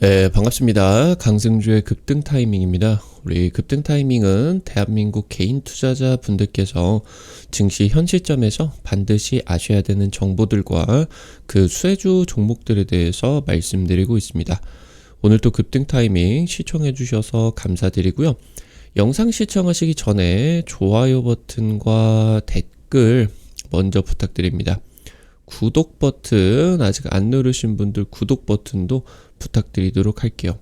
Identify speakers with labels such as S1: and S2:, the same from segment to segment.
S1: 네, 반갑습니다. 강승주의 급등 타이밍입니다. 우리 급등 타이밍은 대한민국 개인 투자자 분들께서 증시 현 시점에서 반드시 아셔야 되는 정보들과 그 수혜주 종목들에 대해서 말씀드리고 있습니다. 오늘도 급등 타이밍 시청해 주셔서 감사드리고요. 영상 시청하시기 전에 좋아요 버튼과 댓글 먼저 부탁드립니다. 구독 버튼 아직 안 누르신 분들 구독 버튼도 부탁드리도록 할게요.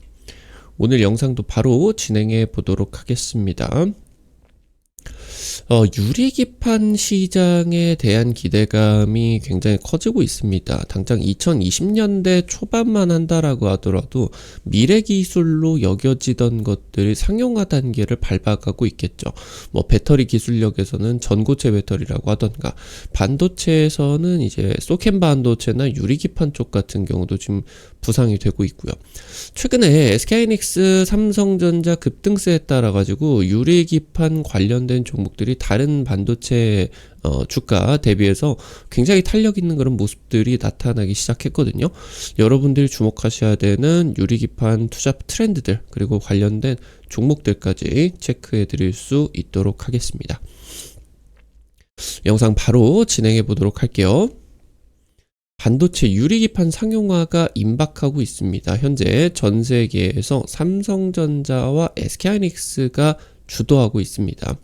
S1: 오늘 영상도 바로 진행해 보도록 하겠습니다. 어, 유리기판 시장에 대한 기대감이 굉장히 커지고 있습니다. 당장 2020년대 초반만 한다라고 하더라도 미래 기술로 여겨지던 것들이 상용화 단계를 밟아가고 있겠죠. 뭐 배터리 기술력에서는 전고체 배터리라고 하던가 반도체에서는 이제 소켓 반도체나 유리기판 쪽 같은 경우도 지금 부상이 되고 있고요. 최근에 SK이닉스, 삼성전자 급등세에 따라 가지고 유리기판 관련된 종목들이 다른 반도체 어, 주가 대비해서 굉장히 탄력 있는 그런 모습들이 나타나기 시작했거든요. 여러분들이 주목하셔야 되는 유리기판 투자 트렌드들 그리고 관련된 종목들까지 체크해 드릴 수 있도록 하겠습니다. 영상 바로 진행해 보도록 할게요. 반도체 유리기판 상용화가 임박하고 있습니다. 현재 전 세계에서 삼성전자와 SK하이닉스가 주도하고 있습니다.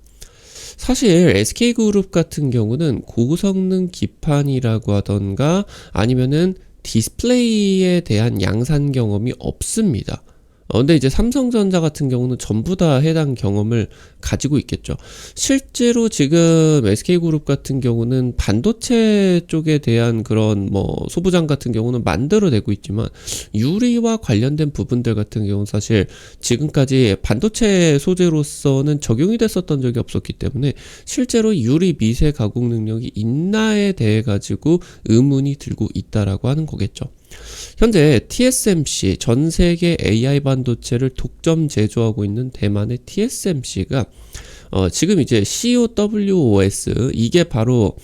S1: 사실 SK그룹 같은 경우는 고성능 기판이라고 하던가 아니면은 디스플레이에 대한 양산 경험이 없습니다. 어, 근데 이제 삼성전자 같은 경우는 전부 다 해당 경험을 가지고 있겠죠. 실제로 지금 SK그룹 같은 경우는 반도체 쪽에 대한 그런 뭐 소부장 같은 경우는 만들어내고 있지만 유리와 관련된 부분들 같은 경우는 사실 지금까지 반도체 소재로서는 적용이 됐었던 적이 없었기 때문에 실제로 유리 미세 가공 능력이 있나에 대해 가지고 의문이 들고 있다라고 하는 거겠죠. 현재 TSMC 전 세계 AI 반도체를 독점 제조하고 있는 대만의 TSMC가 어, 지금 이제 COWOS 이게 바로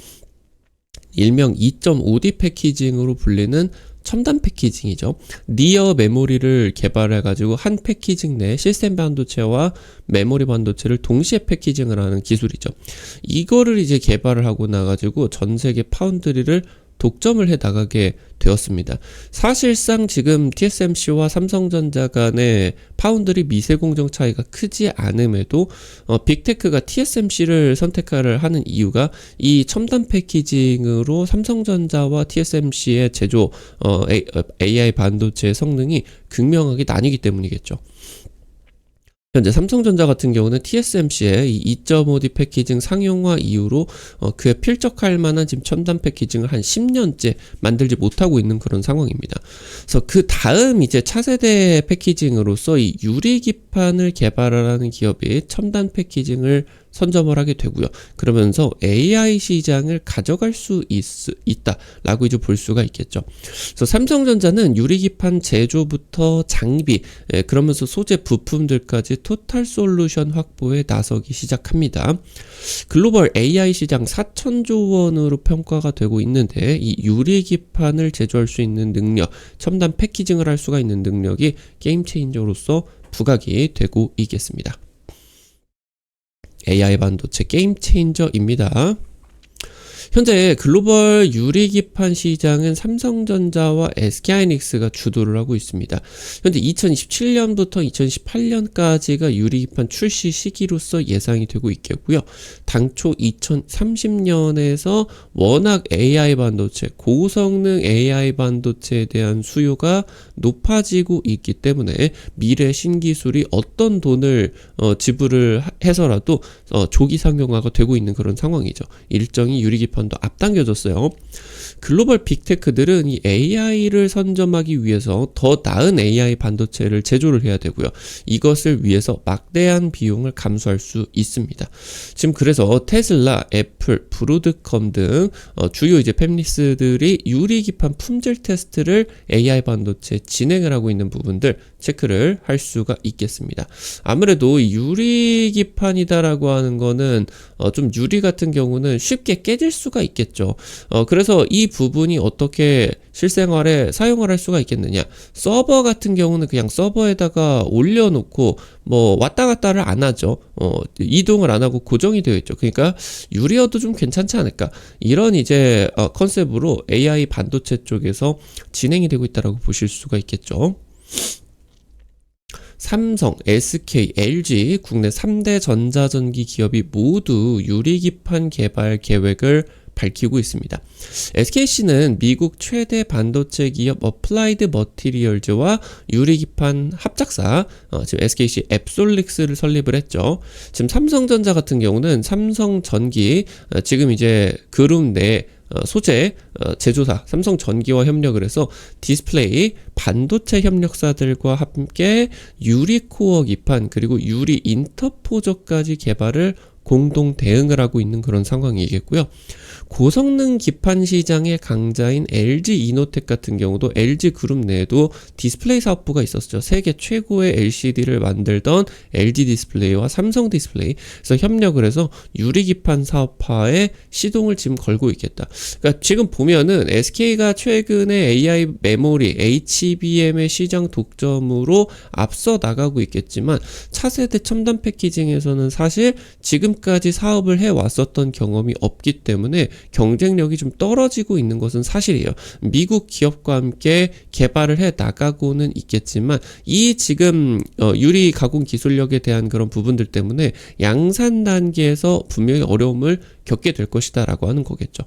S1: 일명 2.5D 패키징으로 불리는 첨단 패키징이죠. 니어 메모리를 개발해 가지고 한 패키징 내 시스템 반도체와 메모리 반도체를 동시에 패키징을 하는 기술이죠. 이거를 이제 개발을 하고 나 가지고 전 세계 파운드리를 독점을 해 나가게 되었습니다. 사실상 지금 TSMC와 삼성전자 간의 파운드리 미세 공정 차이가 크지 않음에도 어, 빅테크가 TSMC를 선택을 하는 이유가 이 첨단 패키징으로 삼성전자와 TSMC의 제조 어, AI 반도체 성능이 극명하게 나뉘기 때문이겠죠. 현재 삼성전자 같은 경우는 TSMC의 이 2.5D 패키징 상용화 이후로 어, 그에 필적할 만한 지금 첨단 패키징을 한 10년째 만들지 못하고 있는 그런 상황입니다. 그래서 그 다음 이제 차세대 패키징으로서 이 유리 기판을 개발하는 기업이 첨단 패키징을 선점을 하게 되고요. 그러면서 AI 시장을 가져갈 수 있, 있다라고 이제 볼 수가 있겠죠. 그래서 삼성전자는 유리기판 제조부터 장비, 예, 그러면서 소재 부품들까지 토탈 솔루션 확보에 나서기 시작합니다. 글로벌 AI 시장 4천조 원으로 평가가 되고 있는데 이 유리기판을 제조할 수 있는 능력, 첨단 패키징을 할 수가 있는 능력이 게임 체인저로서 부각이 되고 있겠습니다. AI 반도체 게임 체인저입니다. 현재 글로벌 유리기판 시장은 삼성전자와 SK하이닉스가 주도를 하고 있습니다. 현재 2027년부터 2018년까지가 유리기판 출시 시기로서 예상이 되고 있겠고요. 당초 2030년에서 워낙 AI 반도체, 고성능 AI 반도체에 대한 수요가 높아지고 있기 때문에 미래 신기술이 어떤 돈을 어, 지불을 해서라도 어, 조기 상용화가 되고 있는 그런 상황이죠. 일정이 유리기판 번더 앞당겨졌어요. 글로벌 빅테크들은 이 AI를 선점하기 위해서 더 나은 AI 반도체를 제조를 해야 되고요. 이것을 위해서 막대한 비용을 감수할 수 있습니다. 지금 그래서 테슬라, 애플, 브로드컴 등 어, 주요 이제 팹리스들이 유리 기판 품질 테스트를 AI 반도체 진행을 하고 있는 부분들 체크를 할 수가 있겠습니다. 아무래도 유리 기판이다라고 하는 거는 어, 좀 유리 같은 경우는 쉽게 깨질 수가 수가 있겠죠. 어, 그래서 이 부분이 어떻게 실생활에 사용을 할 수가 있겠느냐. 서버 같은 경우는 그냥 서버에다가 올려놓고 뭐 왔다 갔다를 안 하죠. 어, 이동을 안 하고 고정이 되어 있죠. 그러니까 유리어도 좀 괜찮지 않을까. 이런 이제 어, 컨셉으로 AI 반도체 쪽에서 진행이 되고 있다라고 보실 수가 있겠죠. 삼성, SK, LG 국내 3대 전자전기 기업이 모두 유리기판 개발 계획을 밝히고 있습니다. SKC는 미국 최대 반도체 기업 어플라이드 머티리얼즈와 유리기판 합작사 어, 지금 SKC 앱솔릭스를 설립을 했죠. 지금 삼성전자 같은 경우는 삼성전기 어, 지금 이제 그룹 내 어, 소재 어, 제조사 삼성전기와 협력을 해서 디스플레이 반도체 협력사들과 함께 유리 코어 기판 그리고 유리 인터포저까지 개발을 공동 대응을 하고 있는 그런 상황이겠고요. 고성능 기판 시장의 강자인 LG 이노텍 같은 경우도 LG 그룹 내에도 디스플레이 사업부가 있었죠. 세계 최고의 LCD를 만들던 LG 디스플레이와 삼성 디스플레이 그래서 협력을 해서 유리 기판 사업화에 시동을 지금 걸고 있겠다. 그러니까 지금 보면은 SK가 최근에 AI 메모리 HBM의 시장 독점으로 앞서 나가고 있겠지만 차세대 첨단 패키징에서는 사실 지금 까지 사업을 해 왔었던 경험이 없기 때문에 경쟁력이 좀 떨어지고 있는 것은 사실이에요. 미국 기업과 함께 개발을 해 나가고는 있겠지만 이 지금 어, 유리 가공 기술력에 대한 그런 부분들 때문에 양산 단계에서 분명히 어려움을 겪게 될 것이다라고 하는 거겠죠.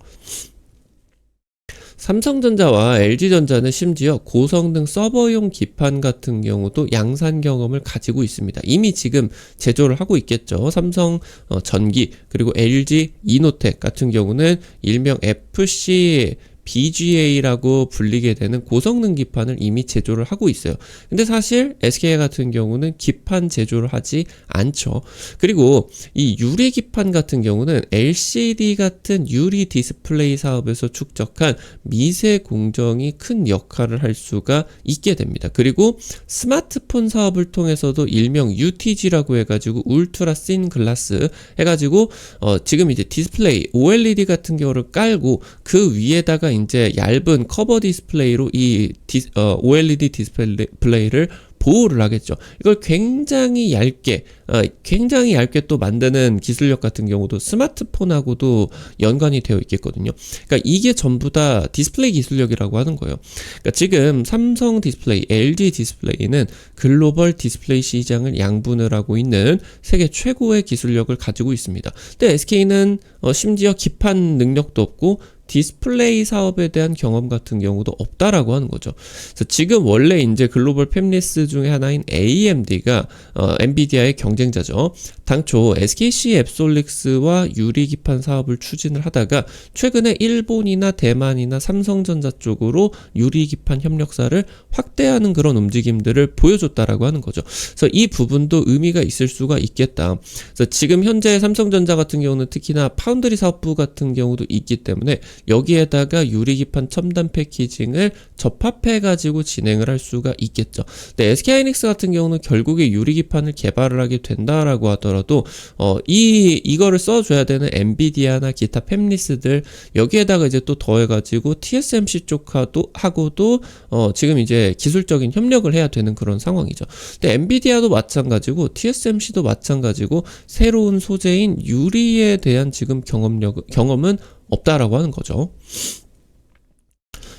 S1: 삼성전자와 LG전자는 심지어 고성능 서버용 기판 같은 경우도 양산 경험을 가지고 있습니다. 이미 지금 제조를 하고 있겠죠. 삼성 어, 전기 그리고 LG 이노텍 같은 경우는 일명 FC BGA라고 불리게 되는 고성능 기판을 이미 제조를 하고 있어요. 근데 사실 SK 같은 경우는 기판 제조를 하지 않죠. 그리고 이 유리 기판 같은 경우는 LCD 같은 유리 디스플레이 사업에서 축적한 미세 공정이 큰 역할을 할 수가 있게 됩니다. 그리고 스마트폰 사업을 통해서도 일명 UTG라고 해가지고 울트라 씬 글라스 해가지고 어 지금 이제 디스플레이 OLED 같은 경우를 깔고 그 위에다가 이제 얇은 커버 디스플레이로 이 디, 어, OLED 디스플레이를 보호를 하겠죠. 이걸 굉장히 얇게, 어, 굉장히 얇게 또 만드는 기술력 같은 경우도 스마트폰하고도 연관이 되어 있겠거든요. 그러니까 이게 전부 다 디스플레이 기술력이라고 하는 거예요. 그러니까 지금 삼성 디스플레이, LG 디스플레이는 글로벌 디스플레이 시장을 양분을 하고 있는 세계 최고의 기술력을 가지고 있습니다. 근데 SK는 어, 심지어 기판 능력도 없고 디스플레이 사업에 대한 경험 같은 경우도 없다라고 하는 거죠. 그래서 지금 원래 이제 글로벌 팹리스 중에 하나인 AMD가 어, 엔비디아의 경쟁자죠. 당초 SKC 앱솔릭스와 유리 기판 사업을 추진을 하다가 최근에 일본이나 대만이나 삼성전자 쪽으로 유리 기판 협력사를 확대하는 그런 움직임들을 보여줬다라고 하는 거죠. 그래서 이 부분도 의미가 있을 수가 있겠다. 그래서 지금 현재 삼성전자 같은 경우는 특히나 파운드리 사업부 같은 경우도 있기 때문에 여기에다가 유리기판 첨단 패키징을 접합해 가지고 진행을 할 수가 있겠죠. 근데 SK하이닉스 같은 경우는 결국에 유리기판을 개발을 하게 된다라고 하더라도 어, 이 이거를 써줘야 되는 엔비디아나 기타 팹리스들 여기에다가 이제 또 더해가지고 TSMC 쪽하도 하고도 어, 지금 이제 기술적인 협력을 해야 되는 그런 상황이죠. 근데 엔비디아도 마찬가지고 TSMC도 마찬가지고 새로운 소재인 유리에 대한 지금 경험력 경험은 없다라고 하는 거죠.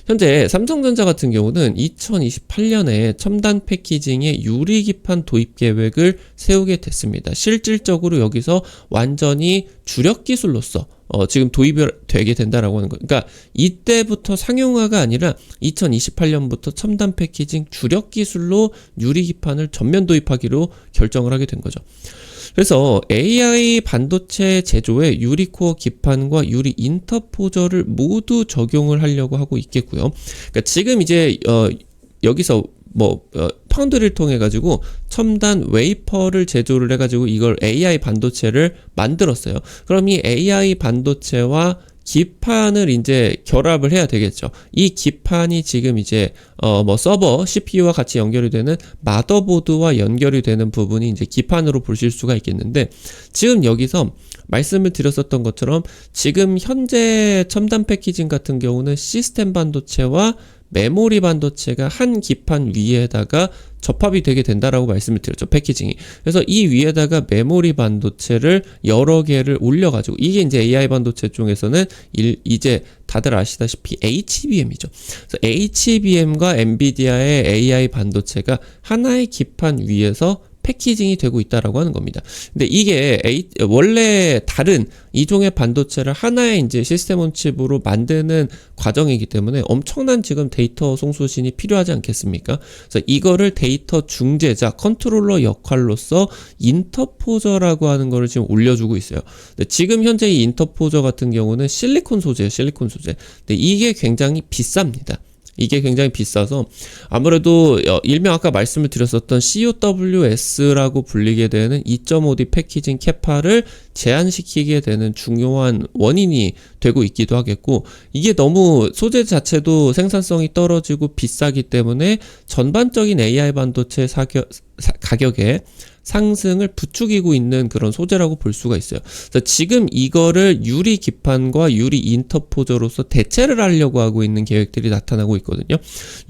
S1: 현재 삼성전자 같은 경우는 2028년에 첨단 패키징의 유리기판 도입 계획을 세우게 됐습니다. 실질적으로 여기서 완전히 주력 기술로서 어, 지금 도입이 되게 된다라고 하는 거. 그러니까 이때부터 상용화가 아니라 2028년부터 첨단 패키징 주력 기술로 유리 기판을 전면 도입하기로 결정을 하게 된 거죠. 그래서 AI 반도체 제조에 유리코어 기판과 유리 인터포저를 모두 적용을 하려고 하고 있겠고요. 그러니까 지금 이제 어 여기서 뭐 어, 파운드를 통해 가지고 첨단 웨이퍼를 제조를 해 가지고 이걸 AI 반도체를 만들었어요. 그럼 이 AI 반도체와 기판을 이제 결합을 해야 되겠죠. 이 기판이 지금 이제 어 뭐 서버 CPU와 같이 연결이 되는 마더보드와 연결이 되는 부분이 이제 기판으로 보실 수가 있겠는데 지금 여기서 말씀을 드렸었던 것처럼 지금 현재 첨단 패키징 같은 경우는 시스템 반도체와 메모리 반도체가 한 기판 위에다가 접합이 되게 된다라고 말씀을 드렸죠 패키징이. 그래서 이 위에다가 메모리 반도체를 여러 개를 올려가지고 이게 이제 AI 반도체 쪽에서는 일, 이제 다들 아시다시피 HBM이죠. 그래서 HBM과 엔비디아의 AI 반도체가 하나의 기판 위에서 패키징이 되고 있다라고 하는 겁니다. 근데 이게 A, 원래 다른 이종의 반도체를 하나의 이제 시스템 온 칩으로 만드는 과정이기 때문에 엄청난 지금 데이터 송수신이 필요하지 않겠습니까? 그래서 이거를 데이터 중재자 컨트롤러 역할로서 인터포저라고 하는 거를 지금 올려주고 있어요. 지금 현재 이 인터포저 같은 경우는 실리콘 소재예요, 실리콘 소재. 근데 이게 굉장히 비쌉니다. 이게 굉장히 비싸서 아무래도 어, 일명 아까 말씀을 드렸었던 COWS라고 불리게 되는 2.5D 패키징 캐파를 제한시키게 되는 중요한 원인이 되고 있기도 하겠고 이게 너무 소재 자체도 생산성이 떨어지고 비싸기 때문에 전반적인 AI 반도체 사격, 사, 가격에 상승을 부추기고 있는 그런 소재라고 볼 수가 있어요. 그래서 지금 이거를 유리 기판과 유리 인터포저로서 대체를 하려고 하고 있는 계획들이 나타나고 있거든요.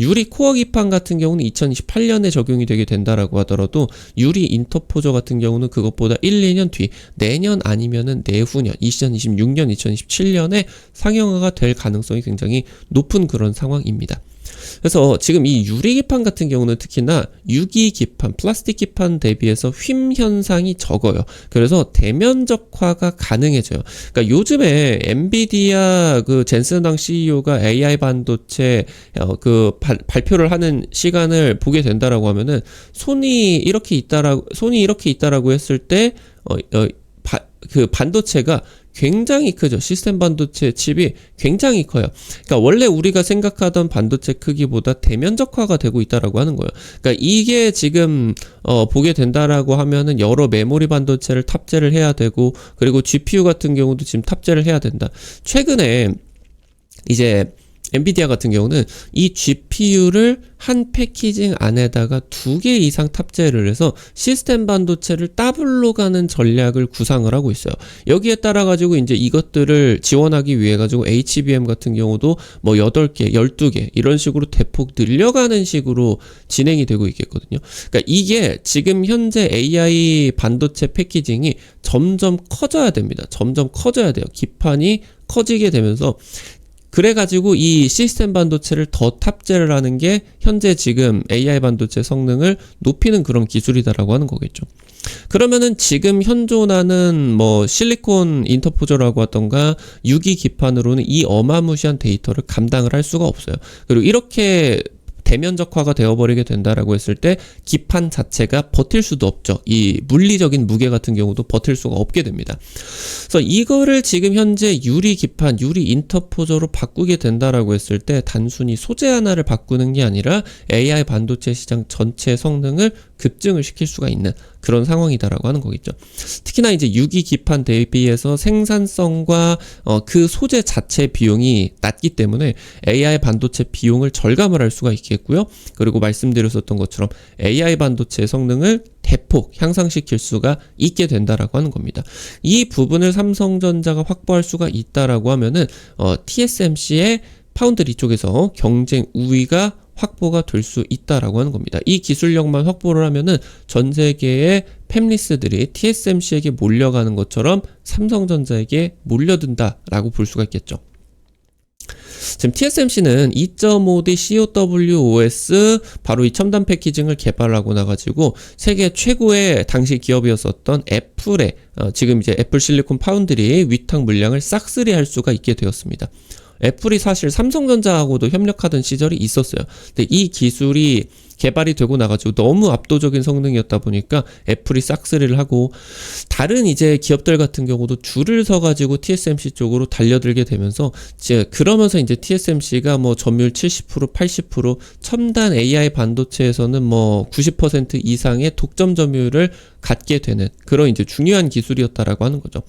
S1: 유리 코어 기판 같은 경우는 2028년에 적용이 되게 된다라고 하더라도 유리 인터포저 같은 경우는 그것보다 1, 2년 뒤 내년 아니면은 내후년 2026년, 2027년에 상용화가 될 가능성이 굉장히 높은 그런 상황입니다. 그래서 지금 이 유리 기판 같은 경우는 특히나 유기 기판, 플라스틱 기판 대비해서 휨 현상이 적어요. 그래서 대면적화가 가능해져요. 그러니까 요즘에 엔비디아 그 젠슨당 CEO가 AI 반도체 어, 그 발, 발표를 하는 시간을 보게 된다라고 하면은 손이 이렇게 있다라고 손이 이렇게 있다라고 했을 때 어, 어, 바, 그 반도체가 굉장히 크죠. 시스템 반도체 칩이 굉장히 커요. 그러니까 원래 우리가 생각하던 반도체 크기보다 대면적화가 되고 있다라고 하는 거예요. 그러니까 이게 지금 어 보게 된다라고 하면은 여러 메모리 반도체를 탑재를 해야 되고 그리고 GPU 같은 경우도 지금 탑재를 해야 된다. 최근에 이제 엔비디아 같은 경우는 이 GPU를 한 패키징 안에다가 두 개 이상 탑재를 해서 시스템 반도체를 더블로 가는 전략을 구상을 하고 있어요. 여기에 따라 가지고 이제 이것들을 지원하기 위해 가지고 HBM 같은 경우도 뭐 8개, 12개 이런 식으로 대폭 늘려가는 식으로 진행이 되고 있겠거든요. 그러니까 이게 지금 현재 AI 반도체 패키징이 점점 커져야 됩니다. 점점 커져야 돼요. 기판이 커지게 되면서 그래가지고 이 시스템 반도체를 더 탑재를 하는 게 현재 지금 AI 반도체 성능을 높이는 그런 기술이다라고 하는 거겠죠. 그러면은 지금 현존하는 뭐 실리콘 인터포저라고 하던가 유기 기판으로는 이 어마무시한 데이터를 감당을 할 수가 없어요. 그리고 이렇게 대면적화가 되어버리게 된다라고 했을 때 기판 자체가 버틸 수도 없죠. 이 물리적인 무게 같은 경우도 버틸 수가 없게 됩니다. 그래서 이거를 지금 현재 유리 기판, 유리 인터포저로 바꾸게 된다라고 했을 때 단순히 소재 하나를 바꾸는 게 아니라 AI 반도체 시장 전체 성능을 급증을 시킬 수가 있는 그런 상황이다라고 하는 거겠죠. 특히나 이제 유기 기판 대비해서 생산성과 어, 그 소재 자체 비용이 낮기 때문에 AI 반도체 비용을 절감을 할 수가 있겠고요. 그리고 말씀드렸었던 것처럼 AI 반도체 성능을 대폭 향상시킬 수가 있게 된다라고 하는 겁니다. 이 부분을 삼성전자가 확보할 수가 있다라고 하면은 어, TSMC의 파운드리 쪽에서 경쟁 우위가 확보가 될 수 있다라고 하는 겁니다. 이 기술력만 확보를 하면은 전 세계의 팹리스들이 TSMC에게 몰려가는 것처럼 삼성전자에게 몰려든다라고 볼 수가 있겠죠. 지금 TSMC는 2.5D COWOS 바로 이 첨단 패키징을 개발하고 나가지고 세계 최고의 당시 기업이었었던 애플의 어, 지금 이제 애플 실리콘 파운드리 위탁 물량을 싹쓸이 할 수가 있게 되었습니다. 애플이 사실 삼성전자하고도 협력하던 시절이 있었어요. 근데 이 기술이 개발이 되고 나가지고 너무 압도적인 성능이었다 보니까 애플이 싹쓸이를 하고 다른 이제 기업들 같은 경우도 줄을 서가지고 TSMC 쪽으로 달려들게 되면서 이제 그러면서 이제 TSMC가 뭐 점유율 70% 80% 첨단 AI 반도체에서는 뭐 90% 이상의 독점 점유율을 갖게 되는 그런 이제 중요한 기술이었다라고 하는 거죠.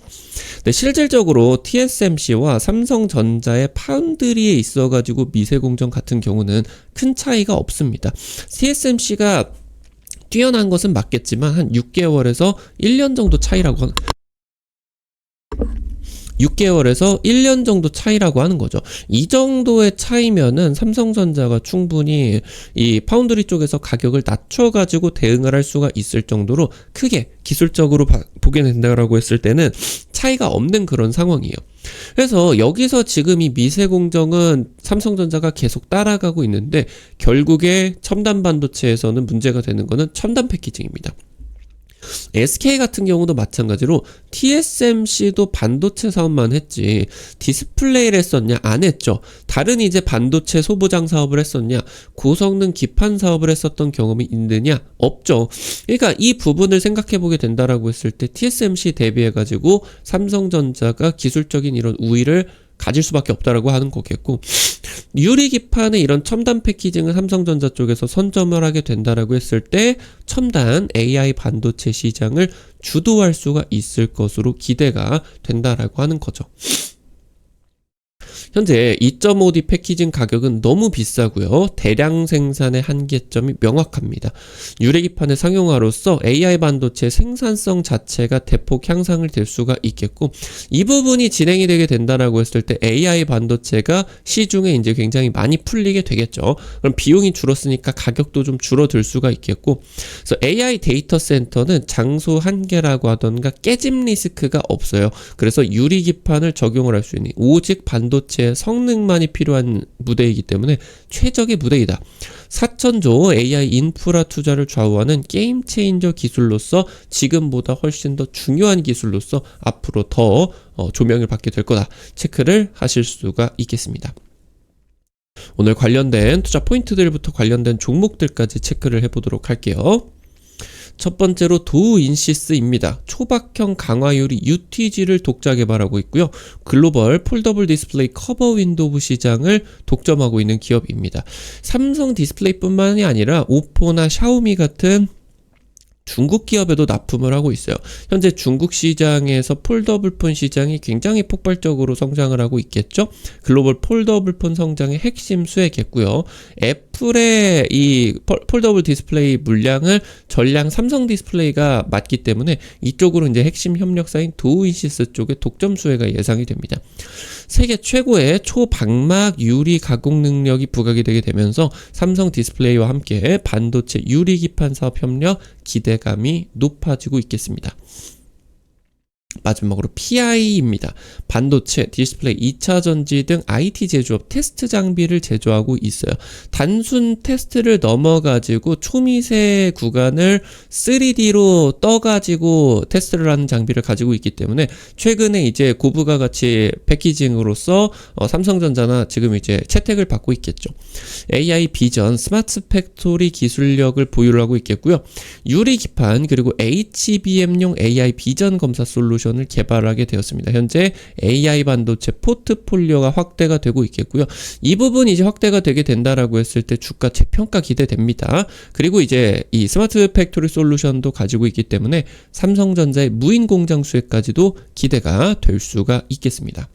S1: 근데 실질적으로 TSMC와 삼성전자의 파운드리에 있어가지고 미세 공정 같은 경우는 큰 차이가 없습니다. TSMC가 뛰어난 것은 맞겠지만 한 6개월에서 1년 정도 차이라고 6개월에서 1년 정도 차이라고 하는 거죠. 이 정도의 차이면은 삼성전자가 충분히 이 파운드리 쪽에서 가격을 낮춰가지고 대응을 할 수가 있을 정도로 크게 기술적으로 바, 보게 된다라고 했을 때는 차이가 없는 그런 상황이에요. 그래서 여기서 지금 이 미세 공정은 삼성전자가 계속 따라가고 있는데 결국에 첨단 반도체에서는 문제가 되는 거는 첨단 패키징입니다. SK 같은 경우도 마찬가지로 TSMC도 반도체 사업만 했지 디스플레이를 했었냐 안 했죠. 다른 이제 반도체 소부장 사업을 했었냐 고성능 기판 사업을 했었던 경험이 있느냐 없죠. 그러니까 이 부분을 생각해 보게 된다라고 했을 때 TSMC 대비해 가지고 삼성전자가 기술적인 이런 우위를 가질 수밖에 없다라고 하는 거겠고 유리 기판의 이런 첨단 패키징을 삼성전자 쪽에서 선점을 하게 된다라고 했을 때 첨단 AI 반도체 시장을 주도할 수가 있을 것으로 기대가 된다라고 하는 거죠. 현재 2.5D 패키징 가격은 너무 비싸고요. 대량 생산의 한계점이 명확합니다. 유래기판의 상용화로서 AI 반도체 생산성 자체가 대폭 향상을 될 수가 있겠고 이 부분이 진행이 되게 된다라고 했을 때 AI 반도체가 시중에 이제 굉장히 많이 풀리게 되겠죠. 그럼 비용이 줄었으니까 가격도 좀 줄어들 수가 있겠고 그래서 AI 데이터 센터는 장소 한계라고 하던가 깨짐 리스크가 없어요. 그래서 유리 기판을 적용을 할 수 있는 오직 반도체 성능만이 필요한 무대이기 때문에 최적의 무대이다. 4천조 AI 인프라 투자를 좌우하는 게임 체인저 기술로서 지금보다 훨씬 더 중요한 기술로서 앞으로 더 어, 조명을 받게 될 거다. 체크를 하실 수가 있겠습니다. 오늘 관련된 투자 포인트들부터 관련된 종목들까지 체크를 해보도록 할게요. 첫 번째로 도우인시스입니다. 초박형 강화유리 UTG를 독자 개발하고 있고요. 글로벌 폴더블 디스플레이 커버 윈도우 시장을 독점하고 있는 기업입니다. 삼성 디스플레이뿐만이 아니라 오포나 샤오미 같은 중국 기업에도 납품을 하고 있어요. 현재 중국 시장에서 폴더블폰 시장이 굉장히 폭발적으로 성장을 하고 있겠죠. 글로벌 폴더블폰 성장의 핵심 수혜겠고요. 애 플의 이 폴더블 디스플레이 물량을 전량 삼성 디스플레이가 맞기 때문에 이쪽으로 이제 핵심 협력사인 도우인시스 쪽에 독점 수혜가 예상이 됩니다. 세계 최고의 초방막 유리 가공 능력이 부각이 되게 되면서 삼성 디스플레이와 함께 반도체 유리 기판 사업 협력 기대감이 높아지고 있겠습니다. 마지막으로 PI입니다. 반도체, 디스플레이, 2차 전지 등 IT 제조업 테스트 장비를 제조하고 있어요. 단순 테스트를 넘어가지고 초미세 구간을 3D로 떠가지고 테스트를 하는 장비를 가지고 있기 때문에 최근에 이제 고부가 가치 패키징으로서 어, 삼성전자나 지금 이제 채택을 받고 있겠죠. AI 비전, 스마트 팩토리 기술력을 보유하고 있겠고요. 유리 기판 그리고 HBM용 AI 비전 검사 솔루션 솔루션을 개발하게 되었습니다. 현재 AI 반도체 포트폴리오가 확대가 되고 있겠고요. 이 부분이 이제 확대가 되게 된다라고 했을 때 주가 재평가 기대됩니다. 그리고 이제 이 스마트 팩토리 솔루션도 가지고 있기 때문에 삼성전자의 무인 공장 수혜까지도 기대가 될 수가 있겠습니다.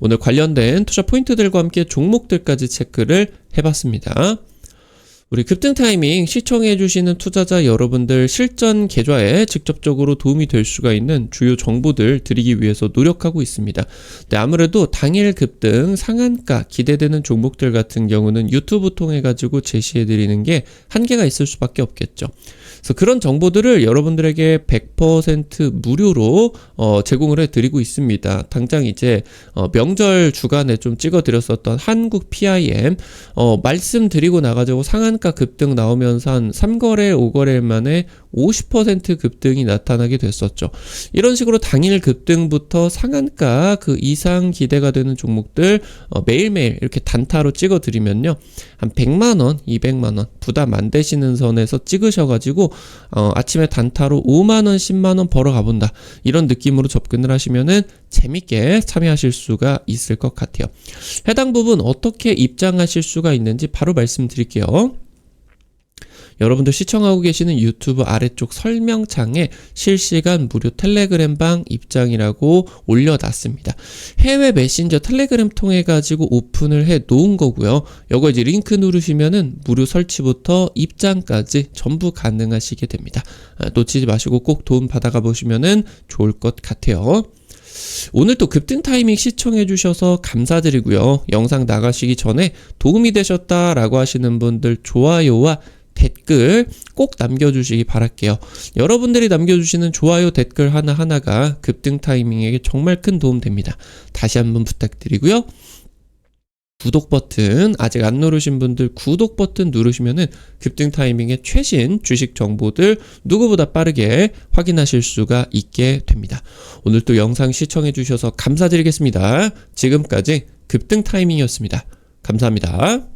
S1: 오늘 관련된 투자 포인트들과 함께 종목들까지 체크를 해봤습니다. 우리 급등 타이밍 시청해주시는 투자자 여러분들 실전 계좌에 직접적으로 도움이 될 수가 있는 주요 정보들 드리기 위해서 노력하고 있습니다. 네, 아무래도 당일 급등 상한가 기대되는 종목들 같은 경우는 유튜브 통해 가지고 제시해드리는 게 한계가 있을 수밖에 없겠죠. 그래서 그런 정보들을 여러분들에게 100% 무료로 어, 제공을 해드리고 있습니다. 당장 이제 어, 명절 주간에 좀 찍어드렸었던 한국 PIM 어, 말씀드리고 나가지고 상한가 급등 나오면서 한 3거래일, 5거래일 만에 50% 급등이 나타나게 됐었죠. 이런 식으로 당일 급등부터 상한가 그 이상 기대가 되는 종목들 어, 매일매일 이렇게 단타로 찍어 드리면요. 한 100만 원, 200만 원 부담 안 되시는 선에서 찍으셔 가지고 어, 아침에 단타로 5만 원, 10만 원 벌어 가본다. 이런 느낌으로 접근을 하시면은 재밌게 참여하실 수가 있을 것 같아요. 해당 부분 어떻게 입장하실 수가 있는지 바로 말씀드릴게요. 여러분들 시청하고 계시는 유튜브 아래쪽 설명창에 실시간 무료 텔레그램 방 입장이라고 올려놨습니다. 해외 메신저 텔레그램 통해 가지고 오픈을 해 놓은 거고요. 요거 이제 링크 누르시면은 무료 설치부터 입장까지 전부 가능하시게 됩니다. 아, 놓치지 마시고 꼭 도움 받아가 보시면은 좋을 것 같아요. 오늘 또 급등 타이밍 시청해 주셔서 감사드리고요. 영상 나가시기 전에 도움이 되셨다라고 하시는 분들 좋아요와 댓글 꼭 남겨주시기 바랄게요. 여러분들이 남겨주시는 좋아요 댓글 하나하나가 급등 타이밍에게 정말 큰 도움 됩니다. 다시 한번 부탁드리고요. 구독 버튼 아직 안 누르신 분들 구독 버튼 누르시면은 급등 타이밍의 최신 주식 정보들 누구보다 빠르게 확인하실 수가 있게 됩니다. 오늘 또 영상 시청해 주셔서 감사드리겠습니다. 지금까지 급등 타이밍이었습니다. 감사합니다.